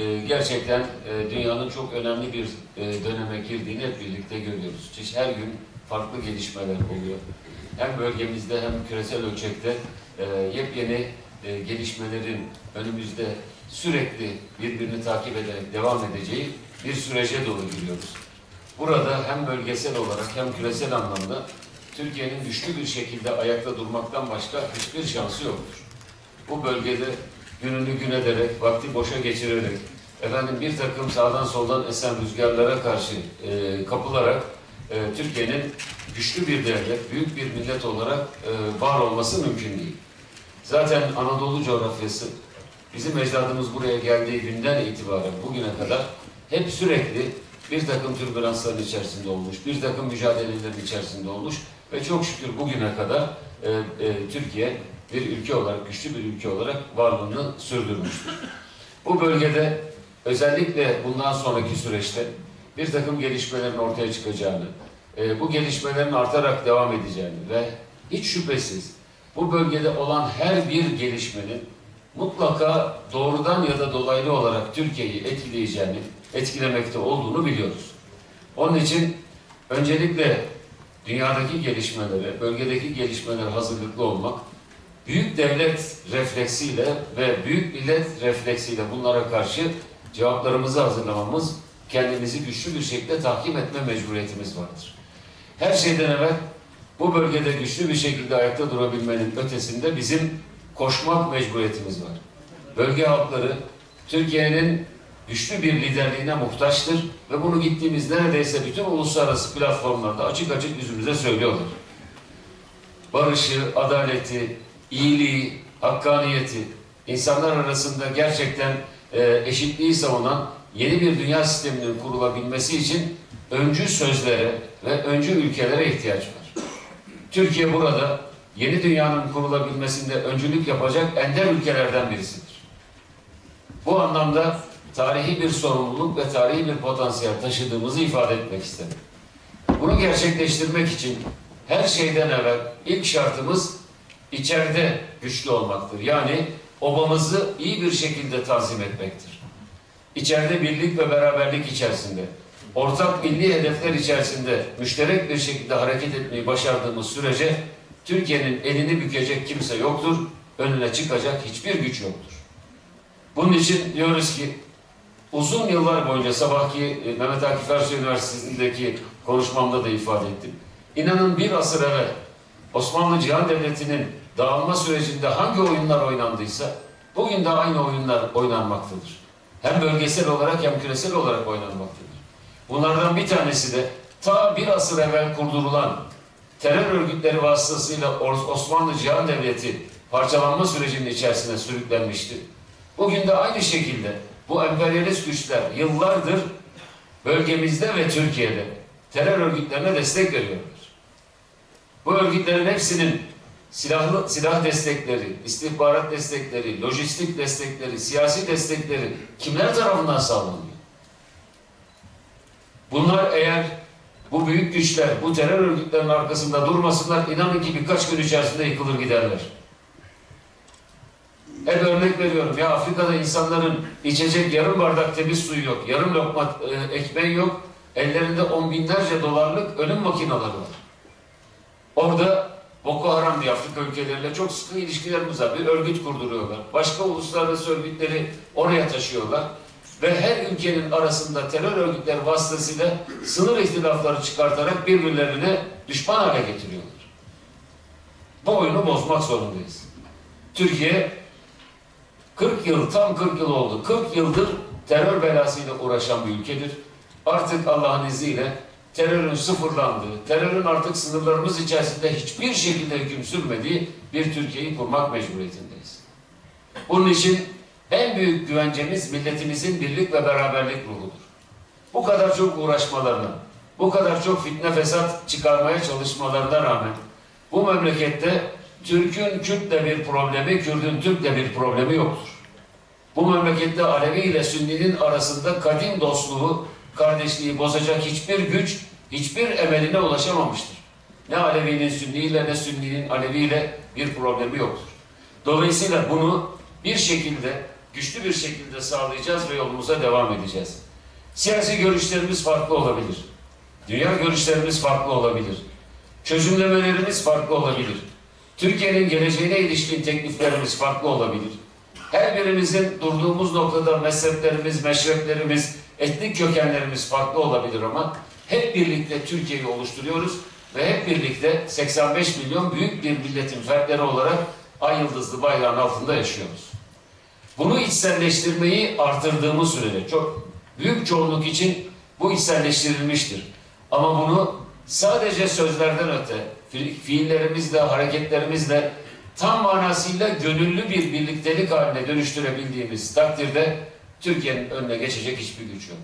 Ee, Gerçekten e, dünyanın çok önemli bir e, döneme girdiğini hep birlikte görüyoruz. Çeşit- Her gün farklı gelişmeler oluyor. Hem bölgemizde hem küresel ölçekte e, yepyeni gelişmelerin önümüzde sürekli birbirini takip ederek devam edeceği bir sürece doğru giriyoruz. Burada hem bölgesel olarak hem küresel anlamda Türkiye'nin güçlü bir şekilde ayakta durmaktan başka hiçbir şansı yoktur. Bu bölgede gününü gün ederek, vakti boşa geçirerek, efendim bir takım sağdan soldan esen rüzgarlara karşı e, kapılarak e, Türkiye'nin güçlü bir devlet, büyük bir millet olarak e, var olması mümkün değil. Zaten Anadolu coğrafyası bizim ecdadımız buraya geldiği günden itibaren bugüne kadar hep sürekli bir takım türbülansların içerisinde olmuş, bir takım mücadelelerin içerisinde olmuş ve çok şükür bugüne kadar e, e, Türkiye bir ülke olarak, güçlü bir ülke olarak varlığını sürdürmüştür. Bu bölgede özellikle bundan sonraki süreçte bir takım gelişmelerin ortaya çıkacağını, e, bu gelişmelerin artarak devam edeceğini ve hiç şüphesiz bu bölgede olan her bir gelişmenin mutlaka doğrudan ya da dolaylı olarak Türkiye'yi etkileyeceğini, etkilemekte olduğunu biliyoruz. Onun için öncelikle dünyadaki gelişmelere, bölgedeki gelişmelere hazırlıklı olmak, büyük devlet refleksiyle ve büyük millet refleksiyle bunlara karşı cevaplarımızı hazırlamamız, kendimizi güçlü bir şekilde tahkim etme mecburiyetimiz vardır. Her şeyden evvel bu bölgede güçlü bir şekilde ayakta durabilmenin ötesinde bizim koşmak mecburiyetimiz var. Bölge halkları Türkiye'nin güçlü bir liderliğine muhtaçtır ve bunu gittiğimiz neredeyse bütün uluslararası platformlarda açık açık yüzümüze söylüyorlar. Barışı, adaleti, iyiliği, hakkaniyeti, insanlar arasında gerçekten e, eşitliği savunan yeni bir dünya sisteminin kurulabilmesi için öncü sözlere ve öncü ülkelere ihtiyaç var. Türkiye burada yeni dünyanın kurulabilmesinde öncülük yapacak ender ülkelerden birisidir. Bu anlamda tarihi bir sorumluluk ve tarihi bir potansiyel taşıdığımızı ifade etmek istedim. Bunu gerçekleştirmek için her şeyden evvel ilk şartımız içeride güçlü olmaktır. Yani obamızı iyi bir şekilde tanzim etmektir. İçeride birlik ve beraberlik içerisinde, ortak milli hedefler içerisinde müşterek bir şekilde hareket etmeyi başardığımız sürece Türkiye'nin elini bükecek kimse yoktur, önüne çıkacak hiçbir güç yoktur. Bunun için diyoruz ki uzun yıllar boyunca sabahki e, Mehmet Akif Ersoy Üniversitesi'ndeki konuşmamda da ifade ettim. İnanın bir asır evvel Osmanlı Cihan Devleti'nin dağılma sürecinde hangi oyunlar oynandıysa bugün de aynı oyunlar oynanmaktadır. Hem bölgesel olarak hem küresel olarak oynanmaktadır. Bunlardan bir tanesi de ta bir asır evvel kurdurulan terör örgütleri vasıtasıyla Osmanlı Cihan Devleti parçalanma sürecinin içerisine sürüklenmişti. Bugün de aynı şekilde bu emperyalist güçler yıllardır bölgemizde ve Türkiye'de terör örgütlerine destek veriyorlar. Bu örgütlerin hepsinin silahlı silah destekleri, istihbarat destekleri, lojistik destekleri, siyasi destekleri kimler tarafından sağlanıyor? Bunlar eğer bu büyük güçler bu terör örgütlerinin arkasında durmasınlar inanın ki birkaç gün içerisinde yıkılır giderler. Hep örnek veriyorum ya Afrika'da insanların içecek yarım bardak temiz suyu yok, yarım lokma e, ekmeği yok, ellerinde on binlerce dolarlık ölüm makineleri var. Orada Boko Haram diye Afrika ülkeleriyle çok sıkı ilişkilerimiz var. Bir örgüt kurduruyorlar. Başka uluslararası örgütleri oraya taşıyorlar. Ve her ülkenin arasında terör örgütleri vasıtasıyla sınır ihtilafları çıkartarak birbirlerine düşman hale getiriyorlar. Bu oyunu bozmak zorundayız. Türkiye 40 yıl, tam 40 yıl oldu. 40 yıldır terör belasıyla uğraşan bir ülkedir. Artık Allah'ın izniyle terörün sıfırlandığı, terörün artık sınırlarımız içerisinde hiçbir şekilde hüküm sürmediği bir Türkiye'yi kurmak mecburiyetindeyiz. Bunun için en büyük güvencemiz milletimizin birlik ve beraberlik ruhudur. Bu kadar çok uğraşmalarına, bu kadar çok fitne fesat çıkarmaya çalışmalarına rağmen bu memlekette Türk'ün Kürt'le bir problemi, Kürt'ün Türk'le bir problemi yoktur. Bu memlekette Alevi ile Sünni'nin arasında kadim dostluğu, kardeşliği bozacak hiçbir güç, hiçbir emeline ulaşamamıştır. Ne Alevi'nin Sünni ile ne Sünni'nin Alevi ile bir problemi yoktur. Dolayısıyla bunu bir şekilde güçlü bir şekilde sağlayacağız ve yolumuza devam edeceğiz. Siyasi görüşlerimiz farklı olabilir. Dünya görüşlerimiz farklı olabilir. Çözümlemelerimiz farklı olabilir. Türkiye'nin geleceğine ilişkin tekliflerimiz farklı olabilir. Her birimizin durduğumuz noktada mezheplerimiz, meşreplerimiz, etnik kökenlerimiz farklı olabilir ama hep birlikte Türkiye'yi oluşturuyoruz ve hep birlikte 85 milyon büyük bir milletin fertleri olarak ay yıldızlı bayrağın altında yaşıyoruz. Bunu içselleştirmeyi artırdığımız sürece çok büyük çoğunluk için bu içselleştirilmiştir. Ama bunu sadece sözlerden öte fi- fiillerimizle, hareketlerimizle tam manasıyla gönüllü bir birliktelik haline dönüştürebildiğimiz takdirde Türkiye'nin önüne geçecek hiçbir güç yok.